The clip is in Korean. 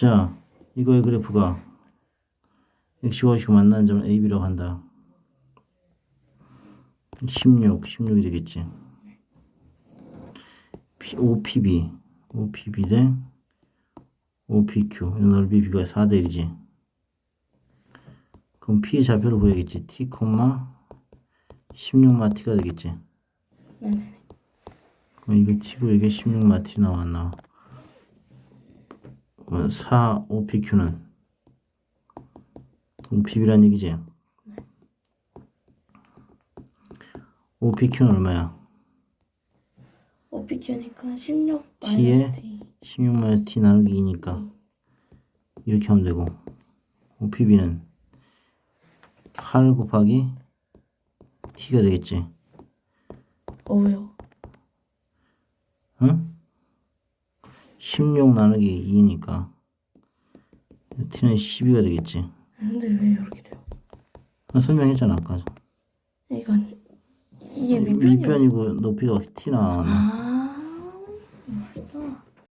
자, 이거의 그래프가 x와 y 만나는 점을 AB라고 한다. 16, 16이 되겠지. P, OPB, OPB 대 OPQ. 이 넓이 비가 4대 1이지. 그럼 P 좌표를 구해야겠지. T, 16마 T가 되겠지. 네네네. 그럼 이게 T고 이게 16마 T 나와 나와? 그러면 4 OPQ는 OPB란 얘기지? OPQ는 얼마야? OPQ니까 16 T에 마이너스 T. 16 T 나누기 2니까 이렇게 하면 되고 OPB는 8 곱하기 T가 되겠지? 어 왜요? 응? 16 나누기 2니까 T는 12가 되겠지? 근데 왜 이렇게 돼요? 아, 설명했잖아 아까 이건 이게 밑변이요. 밑변이고 높이가 T 나왔나? 아